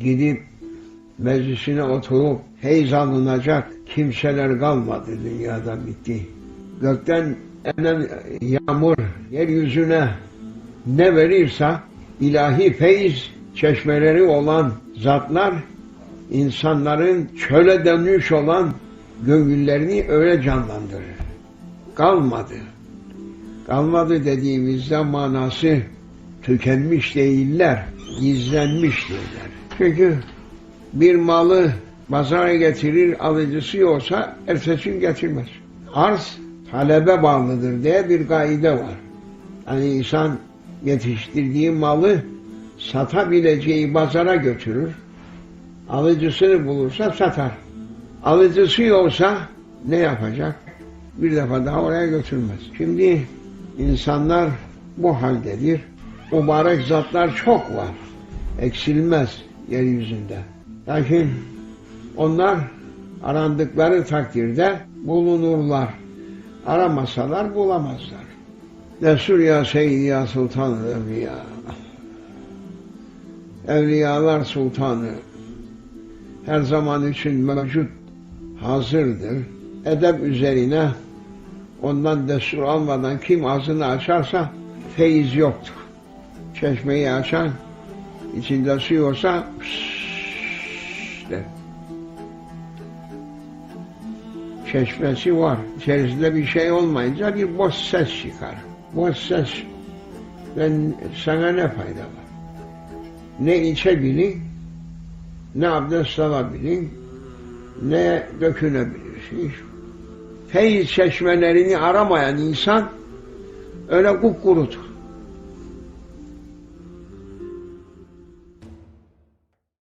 gidip meclisine oturup feyz alınacak kimseler kalmadı dünyada bitti. Gökten enen yağmur yeryüzüne ne verirse ilahi feyz çeşmeleri olan zatlar insanların çöle dönmüş olan gönüllerini öyle canlandırır. Kalmadı. Kalmadı dediğimizde manası tükenmiş değiller, gizlenmiş değiller. Çünkü bir malı pazara getirir, alıcısı yoksa ertesi getirmez. Arz talebe bağlıdır diye bir kaide var. Yani insan yetiştirdiği malı satabileceği pazara götürür. Alıcısını bulursa satar. Alıcısı yoksa ne yapacak? Bir defa daha oraya götürmez. Şimdi insanlar bu haldedir. Mübarek zatlar çok var. Eksilmez yeryüzünde. Lakin onlar arandıkları takdirde bulunurlar. Aramasalar bulamazlar. Destur ya Seyyid ya Sultan Evliya. Evliyalar Sultanı her zaman için mevcut hazırdır. Edep üzerine ondan destur almadan kim ağzını açarsa feyiz yoktur. Çeşmeyi açan içinde su pşşş der. Çeşmesi var. İçerisinde bir şey olmayınca bir boş ses çıkar. Boş ses ben sana ne fayda var? Ne içebilin, ne abdest alabilin, ne dökünebilirsiniz. Feyiz çeşmelerini aramayan insan öyle kupkurutur.